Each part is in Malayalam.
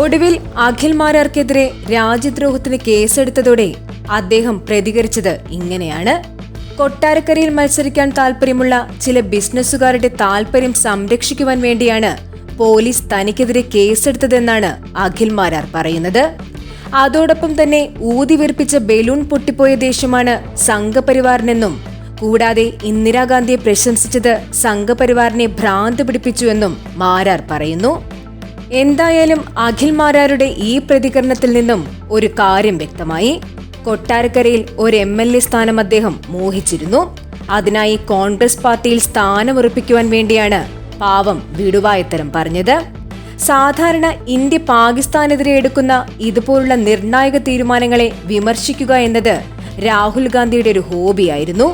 ഒടുവിൽ അഖിൽ മാരാർക്കെതിരെ രാജ്യദ്രോഹത്തിന് കേസെടുത്തതോടെ അദ്ദേഹം പ്രതികരിച്ചത് ഇങ്ങനെയാണ്. കൊട്ടാരക്കരയിൽ മത്സരിക്കാൻ താൽപ്പര്യമുള്ള ചില ബിസിനസ്സുകാരുടെ താൽപ്പര്യം സംരക്ഷിക്കുവാൻ വേണ്ടിയാണ് പോലീസ് തനിക്കെതിരെ കേസെടുത്തതെന്നാണ് അഖിൽ മാരാർ പറയുന്നത്. അതോടൊപ്പം തന്നെ ഊതിവീർപ്പിച്ച ബലൂൺ പൊട്ടിപ്പോയ ദേഷ്യമാണ് സംഘപരിവാറിനെന്നും കൂടാതെ ഇന്ദിരാഗാന്ധിയെ പ്രശംസിച്ചത് സംഘപരിവാറിനെ ഭ്രാന്ത് പിടിപ്പിച്ചുവെന്നും മാരാർ പറയുന്നു. എന്തായാലും അഖിൽമാരാരുടെ ഈ പ്രതികരണത്തിൽ നിന്നും ഒരു കാര്യം വ്യക്തമായി. കൊട്ടാരക്കരയിൽ ഒരു എം എൽ എ സ്ഥാനം അദ്ദേഹം മോഹിച്ചിരുന്നു. അതിനായി കോൺഗ്രസ് പാർട്ടിയിൽ സ്ഥാനമുറപ്പിക്കുവാൻ വേണ്ടിയാണ് പാവം വിടുവായത്തരം പറഞ്ഞത്. സാധാരണ ഇന്ത്യ പാകിസ്ഥാനെതിരെ എടുക്കുന്ന ഇതുപോലുള്ള നിർണായക തീരുമാനങ്ങളെ വിമർശിക്കുക എന്നത് രാഹുൽ ഗാന്ധിയുടെ ഒരു ഹോബിയായിരുന്നു.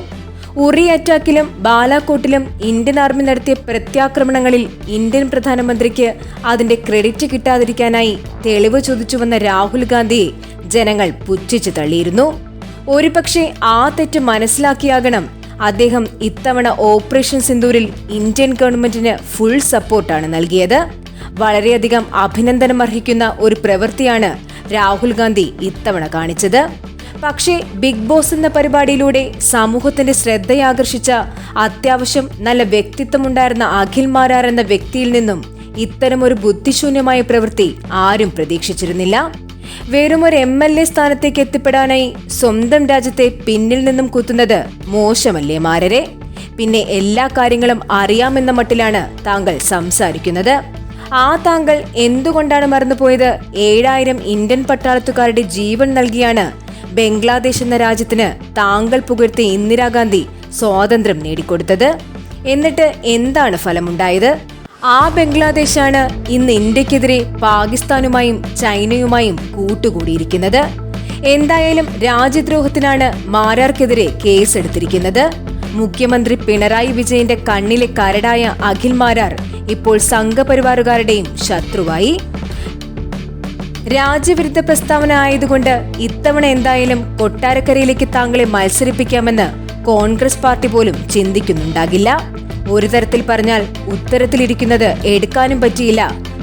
ഉറി അറ്റാക്കിലും ബാലാക്കോട്ടിലും ഇന്ത്യൻ ആർമി നടത്തിയ പ്രത്യാക്രമണങ്ങളിൽ ഇന്ത്യൻ പ്രധാനമന്ത്രിക്ക് അതിന്റെ ക്രെഡിറ്റ് കിട്ടാതിരിക്കാനായി തെളിവ് ചോദിച്ചു വന്ന രാഹുൽ ഗാന്ധിയെ ജനങ്ങൾ പുച്ഛിച്ചു തള്ളിയിരുന്നു. ഒരുപക്ഷെ ആ തെറ്റ് മനസ്സിലാക്കിയാകണം അദ്ദേഹം ഇത്തവണ ഓപ്പറേഷൻ സിന്ദൂരിൽ ഇന്ത്യൻ ഗവൺമെന്റിന് ഫുൾ സപ്പോർട്ടാണ് നൽകിയത്. വളരെയധികം അഭിനന്ദനം അർഹിക്കുന്ന ഒരു പ്രവൃത്തിയാണ് രാഹുൽ ഗാന്ധി ഇത്തവണ കാണിച്ചത്. പക്ഷേ ബിഗ് ബോസ് എന്ന പരിപാടിയിലൂടെ സമൂഹത്തിന്റെ ശ്രദ്ധയാകർഷിച്ച അത്യാവശ്യം നല്ല വ്യക്തിത്വമുണ്ടായിരുന്ന അഖിൽ മാരാർ എന്ന വ്യക്തിയിൽ നിന്നും ഇത്തരമൊരു ബുദ്ധിശൂന്യമായ പ്രവൃത്തി ആരും പ്രതീക്ഷിച്ചിരുന്നില്ല. വെറും ഒരു എം എൽ എ സ്ഥാനത്തേക്ക് എത്തിപ്പെടാനായി സ്വന്തം രാജ്യത്തെ പിന്നിൽ നിന്നും കുത്തുന്നത് മോശമല്ലേ മാരരെ? പിന്നെ എല്ലാ കാര്യങ്ങളും അറിയാമെന്ന മട്ടിലാണ് താങ്കൾ സംസാരിക്കുന്നത്. ആ താങ്കൾ എന്തുകൊണ്ടാണ് മറന്നുപോയത്? ഏഴായിരം ഇന്ത്യൻ പട്ടാളത്തുകാരുടെ ജീവൻ നൽകിയാണ് ബംഗ്ലാദേശ് എന്ന രാജ്യത്തിന് താങ്കൾ പുകഴ്ത്തിയ ഇന്ദിരാഗാന്ധി സ്വാതന്ത്ര്യം നേടിക്കൊടുത്തത്. എന്നിട്ട് എന്താണ് ഫലമുണ്ടായത്? ആ ബംഗ്ലാദേശാണ് ഇന്ന് ഇന്ത്യക്കെതിരെ പാകിസ്ഥാനുമായും ചൈനയുമായും കൂട്ടുകൂടിയിരിക്കുന്നത്. എന്തായാലും രാജ്യദ്രോഹത്തിനാണ് മാരാർക്കെതിരെ കേസെടുത്തിരിക്കുന്നത്. മുഖ്യമന്ത്രി പിണറായി വിജയന്റെ കണ്ണിലെ കരടായ അഖിൽ മാരാർ ഇപ്പോൾ സംഘപരിവാറുകാരുടെയും ശത്രുവായി. രാജ്യവിരുദ്ധ പ്രസ്താവന ആയതുകൊണ്ട് ഇത്തവണ എന്തായാലും കൊട്ടാരക്കരയിലേക്ക് താങ്കളെ മത്സരിപ്പിക്കാമെന്ന് കോൺഗ്രസ് പാർട്ടി പോലും ചിന്തിക്കുന്നുണ്ടാകില്ല. ഒരു തരത്തിൽ പറഞ്ഞാൽ ഉത്തരത്തിലിരിക്കുന്നത് എടുക്കാനും പറ്റിയില്ല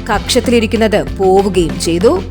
കക്ഷത്തിലിരിക്കുന്നത് പോവുകയും ചെയ്തു.